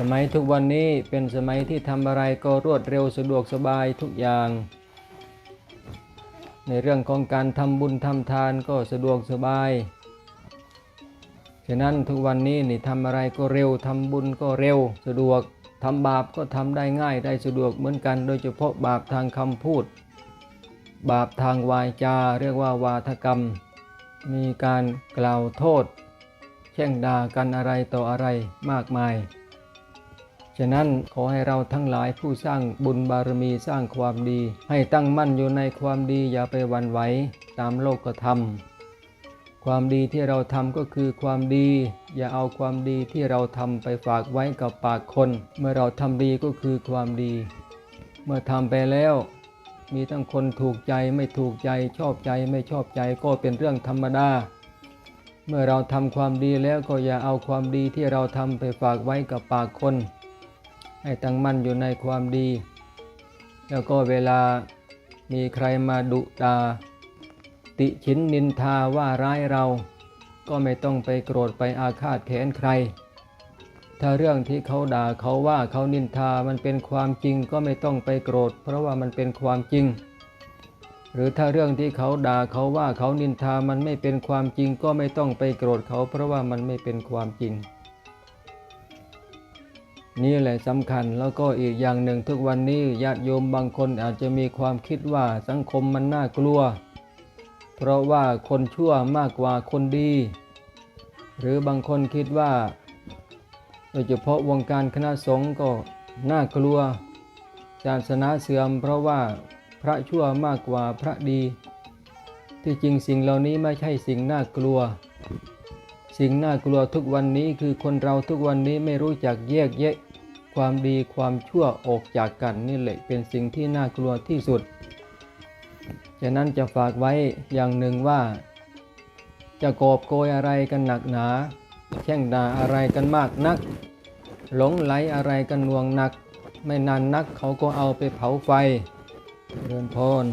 สมัยทุกวันนี้เป็นสมัยที่ทำอะไรก็รวดเร็วสะดวกสบายทุกอย่าง ในเรื่องของการทำบุญทำทานก็สะดวกสบาย ฉะนั้นทุกวันนี้นี่ทำอะไรก็เร็วทำบุญก็เร็วสะดวกทำบาปก็ทำได้ง่ายได้สะดวกเหมือนกัน โดยเฉพาะบาปทางคำพูด บาปทางวาจาเรียกว่าวาทกรรม มีการกล่าวโทษ แช่งด่ากันอะไรต่ออะไรมากมาย ฉะนั้นขอให้เราทั้งหลายผู้สร้างบุญบารมีสร้างความดี ให้ตั้งมั่นอยู่ในความดีอย่าไปหวันไหวตามโลกธรรมความดีที่เราทำก็คือความดี อย่าเอาความดีที่เราทำไปฝากไว้กับปากคน เมื่อเราทำดีก็คือความดี เมื่อทำไปแล้ว มีทั้งคนถูกใจไม่ถูกใจชอบใจไม่ชอบใจก็เป็นเรื่องธรรมดา เมื่อเราทำความดีแล้วก็อย่าเอาความดีที่เราทำไปฝากไว้กับปากคน ให้ตั้งมั่นอยู่ในความดี แล้วก็เวลามีใครมาดุดาติฉินนินทาว่าร้ายเรา ก็ไม่ต้องไปโกรธไปอาฆาตแค้นใคร ถ้าเรื่องที่เขาด่าเขาว่าเขานินทามันเป็นความจริงก็ไม่ต้องไปโกรธ เพราะว่ามันเป็นความจริง หรือถ้าเรื่องที่เขาด่าเขาว่าเขานินทามันไม่เป็นความจริงก็ไม่ต้องไปโกรธเขา เพราะว่ามันไม่เป็นความจริง นี่แหละสำคัญแล้วก็อีกอย่างหนึ่งทุกวันนี้ญาติโยมบางคนอาจจะมีความคิดว่าสังคมมันน่ากลัว เพราะว่าคนชั่วมากกว่าคนดี หรือบางคนคิดว่า โดยเฉพาะวงการคณะสงฆ์ก็น่ากลัวศาสนาเสื่อมเพราะว่าพระชั่วมากกว่าพระดี ที่จริงสิ่งเหล่านี้ไม่ใช่สิ่งน่ากลัว สิ่งน่ากลัวทุกวันนี้คือคนเราทุกวันนี้ไม่รู้จักแยกแยะ ความดีความชั่วออกจากกันนี่แหละเป็นสิ่งที่น่ากลัวที่สุด ฉะนั้นจะฝากไว้อย่างหนึ่งว่า จะกอบโกยอะไรกันหนักหนา แช่งด่าอะไรกันมากนัก หลงไหลอะไรกันน่วงหนัก ไม่นานนักเขาก็เอาไปเผาไฟเรือนพร